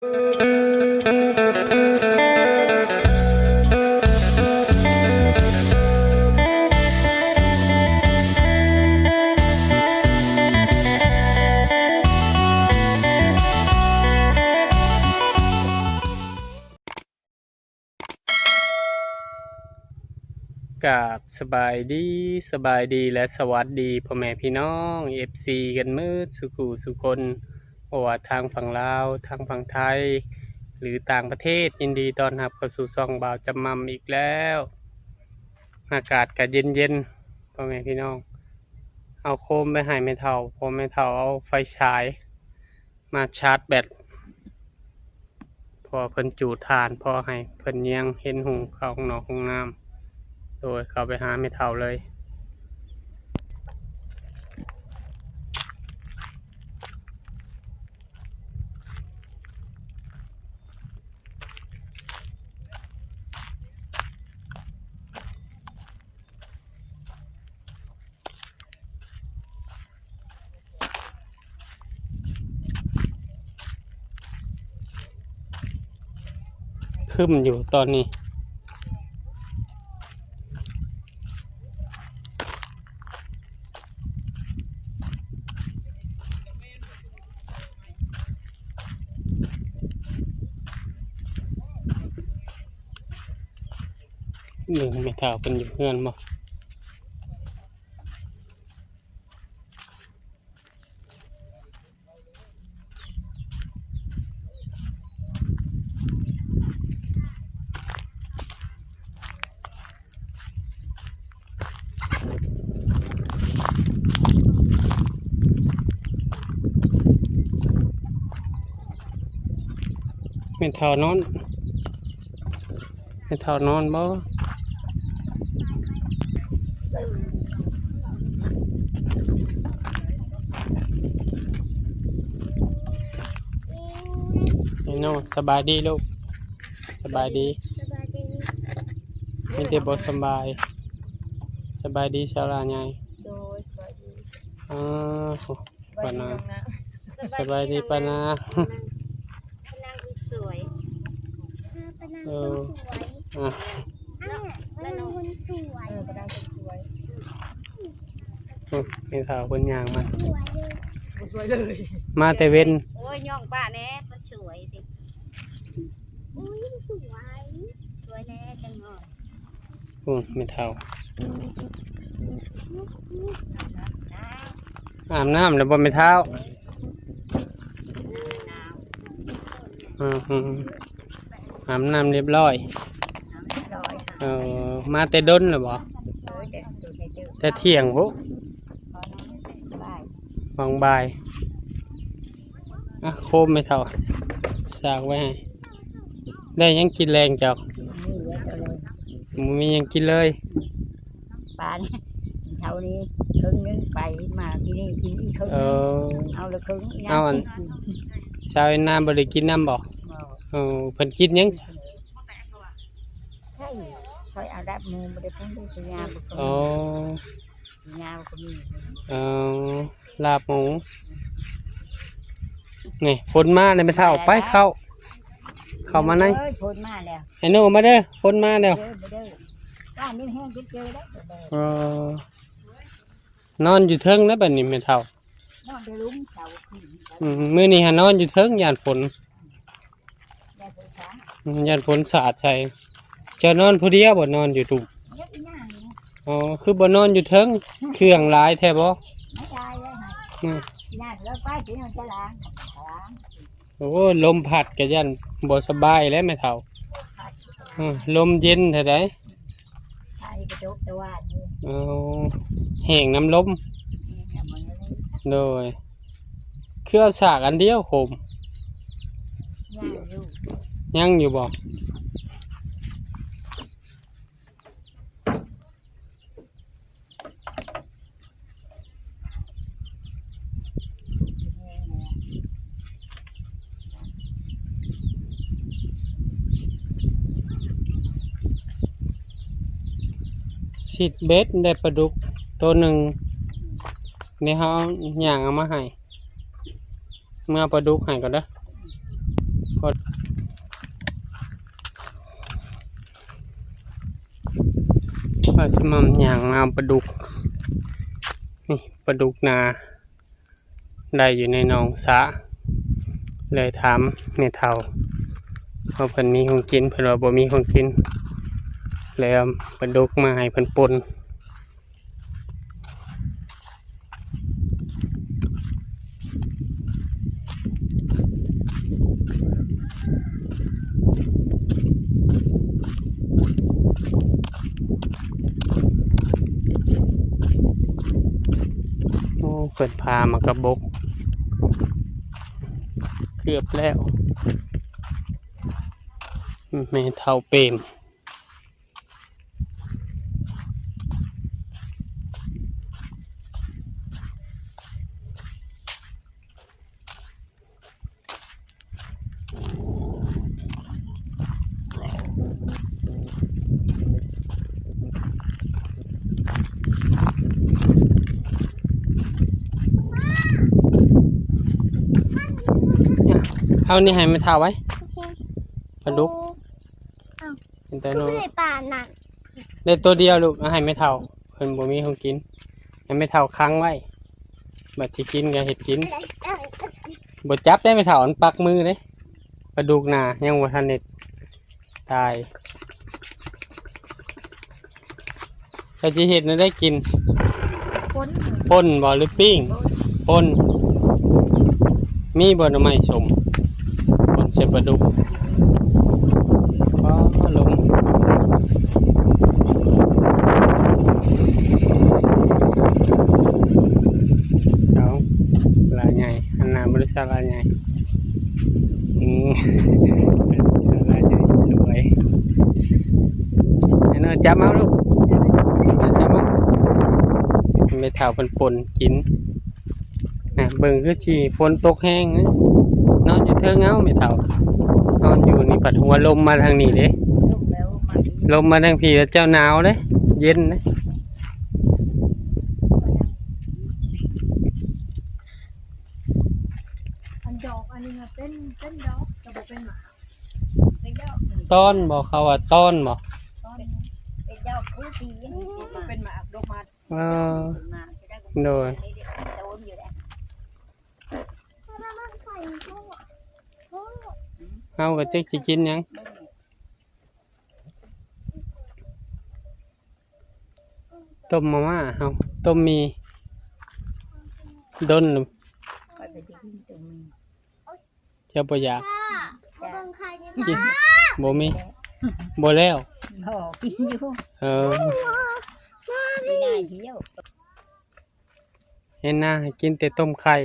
กับสบายดีสบายดีและสวัสดีพ่อแม่พี่น้อง FC กันมืดสุขูสุคน ว่าทางฝั่งลาวทางฝั่งไทย หรือต่างประเทศยินดีต้อนรับเข้าสู่ซองบ่าวจำมัมอีกแล้ว อากาศก็เย็นเย็นๆพ่อแม่พี่น้อง เอาโคมไปให้ไม่เท่าพอไม่เท่าเอาไฟฉาย มาชาร์จแบตพอเพิ่นจูดทานพอให้เพิ่นยียงเห็นหุงเข้าห้องนอกห้องน้ำโดยเข้าไปหาไม่เท่าเลย ขึ้นอยู่ตอนนี้ หนึ่งไม่เท่าเป็นอยู่เพื่อนบ่ เท่านอนไม่เท่านอนบ่พี่น้องสบายดีลูกสบายดีสบายดีมีแต่บ่สำบาย สบายดีชาวลาใหญ่โดยสบายดีอ้าวสบายดีปานาน้องนะสบายดีปานา ปานางสวยปา นางเอคนอสวยอะปานางคนสวยเออปานางคนสวยอืมมีข่าวคนย่างมาสวยเลยมาแต่เว้นโอ้ยย่องป้าแน่มันสวยดิอุ้ยสวยสวยแน่จังเลยอืมมีข่าวนะอาบน้ำแล้วบ่ไม่เท้าหนาวอืม อืมอาบน้ำเรียบร้อยหนาวลอยค่ะเออมาแต่ดนเลยบ่โอ้ยเด็กดูในเดือแต่เที่ยงพุพอน้องสบายวางบายอะโคมไม่เท่าสากไว้ให้ได้หยังกินแรงจักนี่เยอะจังเลยบ่มีหยังกินเลยป้าเนี่ยเท่านี้ครึ่งนึงไปมาที่นี่กินอีกครึ่งเอนึงอ เอาละครึ่งเอาอัน ชาวนาบ่ได้กินน้ำบ่ เออเพิ่นกินหยังใช่คอยเอาดับมือมาได้พุ่งด้วยสัญญาบุกอ๋อสัญญาบุกมีเออลาบหมูนี่ฝนมาเลยไม่เท่าไปเข้า เข้ามาในเอ้ยพ้นมาแล้วไอ้โน่มาเด้อฝนมาแล้วเด้อเด้อบ้านนี้แห้งเจอเจอแล้วเด้อเออนอนอยู่เทิงแล้วบัดนี้ไม่เท่านอนไปลุ้มเสาขึ้นอืมมื้อนี้หานอนอยู่เทิงยานฝนได้ไฟฟ้าอืม ยานฝนสาดใส่เจะนอนผู้เดียวบ่นอนอยู่ตุ่มเยอะอีหน้านี่อ๋อคือบ่นอนอยู่เทิงเครื่องหลายแท้บ่ไม่ได้เลยฮะอืมอีหน้าแล้วไปถึงมันจะล้างล้างโอ้ลมพัดก็ยันบ่สบายแล้วแม่เฒ่าอืมลมเย็นเท่าใดไอ้กระจกจะว่านี่เอาแห้งน้ำลมนี่เนี่ยมันเลยโดยเครือสากอันเดียวโคมย่างอยู่ ยังอยู่บ่สิดเบ็ดได้ปลาดุกตัวหนึ่งนี่เขาอย่างเอามาให้เมื่อปลาดุกให้ก่อนเด้ พอเราจะมาอย่างเอาปลาดุก นี่ปลาดุกนา ได้อยู่ในหนองสะ เลยถามเมเทาว่าเพิ่นมีของกินเพิ่นว่าบ่มีของกินเลยเอาปลาดุกมาให้เพิ่นปน เปิดพามากระบก เกือบแล้วเมเทาเปม เอานี่ให้แม่เท่าไว้โอเคปลาดุกโอ้เป็นแต่ก็โนไม่ได้ป่านั่นได้ตัวเดียวลูกเอาให้แม่เท่าเพิ่นบ่มีของกินให้แม่เท่าค้างไว้บัดสิกินก็เฮ็ดกินบดจับได้ไม่เถาอันปักมือเลยปลาดุกนายังวัฒนเน็ตตายก็จะเห็ดนะได้กิน คนป่นบ่หรือปิ้งป่นมีบ่หน่อไม้สม ป่นเสปลาดุกก็ลงเสาลายใหญ่อันนาบริษัทลายใหญ่อืมบริษัทลายใหญ่สวยไอ้เนอะจับเอาลูกเอาจับเอาไม่เท่าเป็นปนกินนะเบิ่งคือชีฝนตกแห้งนะ นอนอยู่เทิงเงาไม่เท่านอนอยู่นี่ปัดหัวลมมาทางนี้เด้ลูกแล้วมาลมมาทางพี่แล้วเจ้าหนาวเด้เย็นนะอันดอกอันนี้มันเป็นเป็นดอกแต่บ่เป็นหมาเป็นดอกต้อนบอกเขาว่าต้อนบอกต้นเป็นดอกผู้ปีนเป็นหมาดอกมาเออมาจะได้โดย โตนอยู่แล้ว เอาก็จะสิกินหยังต้มมาม่าเอาต้มมีดนก็ไปกินตรงนี้เจ้าปอยากค่ะเขาเบิ่งใครเนี่ยกินบ่มีบ่แล้วห่อกินอยู่เออไม่น่าเที่ยวเห็นหน้าให้กินแต่ต้มไข่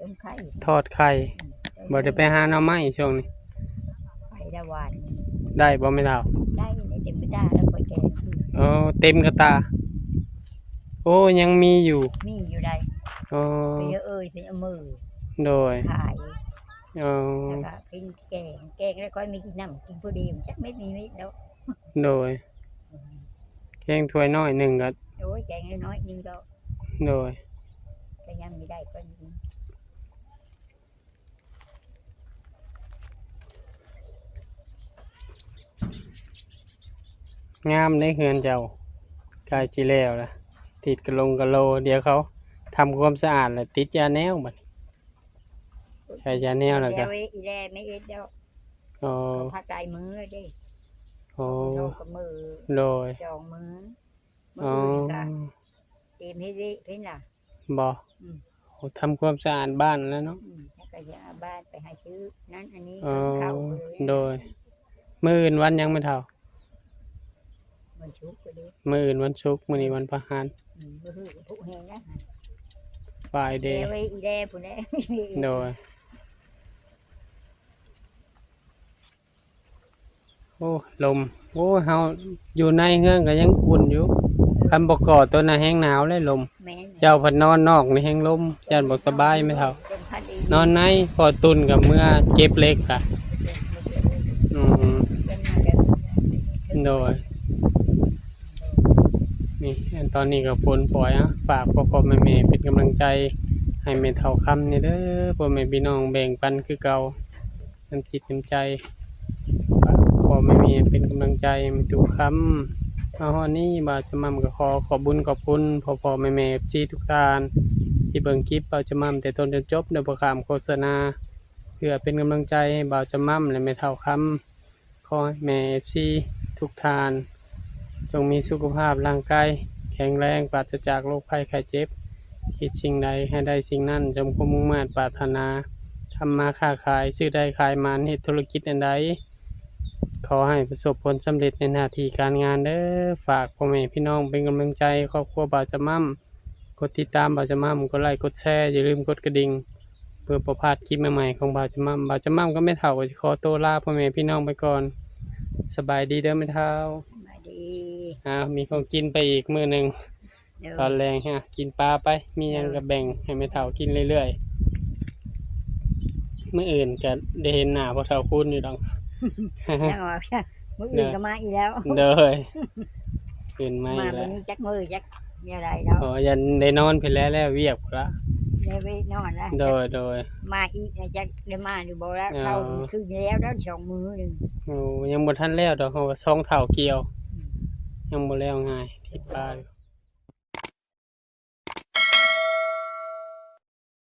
ต้มไข่ทอดไข่บ่ได้ไปหาหน่อไม้ช่วงนี้ ไปได้หวานได้บ่ไม่เท่าได้ในเต็มไปได้แล้วไปแกงคือเออเต็มกระตา โอ้ยังมีอยู่ มีอยู่ใดเออไปเยอะเอ้ยเป็นเอามือโดยขายเออแล้วก็กินแกงแกงแล้วก็มีกินน้ำกินพอดีมันจักไม่มีไม่แล้วโดยแกงถ้วยน้อยหนึ่งก็โอ้ยแกงน้อยๆนึงก็โดยก็ยังไม่ได้ก็มีงามในเฮือนเจ้ากายจีแล้วล่ะ ติดกระลงกระโล เดี๋ยวเขาทำความสะอาดแล้วติดยาแนวบัดใช้ยาแนวแล้วก็เดี๋ยวอีแลไม่เอ็ดแล้วโอ้ผ้าใจมือเลยเด้โอ้โยกกับมือโดยจองมือมือ๋ออก็เต็มให้ดิเพิ่นล่ะบออืมโอ้ทำความสะอาดบ้านแล้วเนาะอืมแล้วก็จะเอาบ้านไปให้ซื้อนั่นอันนี้อ๋อเข้าเลย โดยมืออื่นวันยังไม่เท่า มันชุกไปดิมืออื่นวันศุกร์มื้อนี้วันพฤหัสอืมบ่ฮือผู้แหงนะฟายเดเดย์ไว้อีแลผู้แน่โดยโอ้ลมโอ้เฮาอยู่ในเฮือนก็ยังอุ่นอยู่คันบ่ก่อตัวน่ะแห้งหนาวเลยลม แม่นเจ้าเพันนอนนอกในแห้งลมยันบอกสบายไหมเท่า เป็นพันดีนอนในพอตุนกับเมื่อเก็บเล็กค่ะอืมเป็นมาแล้วโดย นี่ตอนนี้ก็ฝนปล่อยอะฝากพ่อพ่อแม่แม่เป็นกำลังใจให้แม่เท่าคำนี่เด้อพ่อแม่พี่น้องแบ่งปันคือเก่าน้ำจิตน้ำใจพ่อไม่มีเป็นกำลังใจมีทุกคำเอาฮอนี้บ่าวจะมั่มก็ขอขอบบุญขอบคุณพ่อพ่อแม่แม่ซีทุกทาน ที่เบิ่งคลิปบ่าวจะมั่มแต่ต้นจนจบโดยบ่ขามโฆษณาเพื่อเป็นกำลังใจให้บ่าวจะมั่มและแม่เท่าคำขอแม่ซีทุกทาน จงมีสุขภาพร่างกายแข็งแรงปราศจากโรคภัยไข้เจ็บ คิดสิ่งใดให้ได้สิ่งนั้นจงคงมุ่งมั่นปรารถนาทำมาค้าขายซื้อได้ขายมานเหตุธุรกิจอันใดขอให้ประสบผลสำเร็จในหน้าที่การงานเด้อฝากพ่อแม่พี่น้องเป็นกำลังใจครอบครัวบ่าวจะมั่มกดติดตามบ่าวจะมั่มกดไลค์กดแชร์อย่าลืมกดกระดิ่งเพื่อประพาดคลิปใหม่ๆของบ่าวจะมั่มบ่าวจะมั่มก็ไม่เท่าก็จะขอตัวลาพ่อแม่พี่น้องไปก่อน สบายดีเด้อไม่เท่า อ่ามีของกินไปอีกมื้อหนึ่งเดี๋ยวตอนแรงฮะกินปลาไป มีหยังก็แบ่งให้ไม่เท่ากินเรื่อยๆเมื่ออื่นก็ได้เห็นหน้าพอเท่าคุณอยู่ดอก ยังว่ามื้ออื่นก็มาอีกแล้ว เด้อขึ้นมามาอีกวัแล้นวนี้จักมือจักมีอะไรแล้วอ๋อยันได้นอนไปแล้วแล้วเวียกพุ่นละได้ไปนอนแล้วโดยโดย มาอีกนะจักได้มาอยู่บ่แล้วอ๋อ เราคือแล้วแล้วสองมือหนึ่งโอ้ยังบ่ทันแล้วดอกเขาก็ซองเท่าเกี่ยว ยังบ่แล้วง่ายที่ปลาอยู่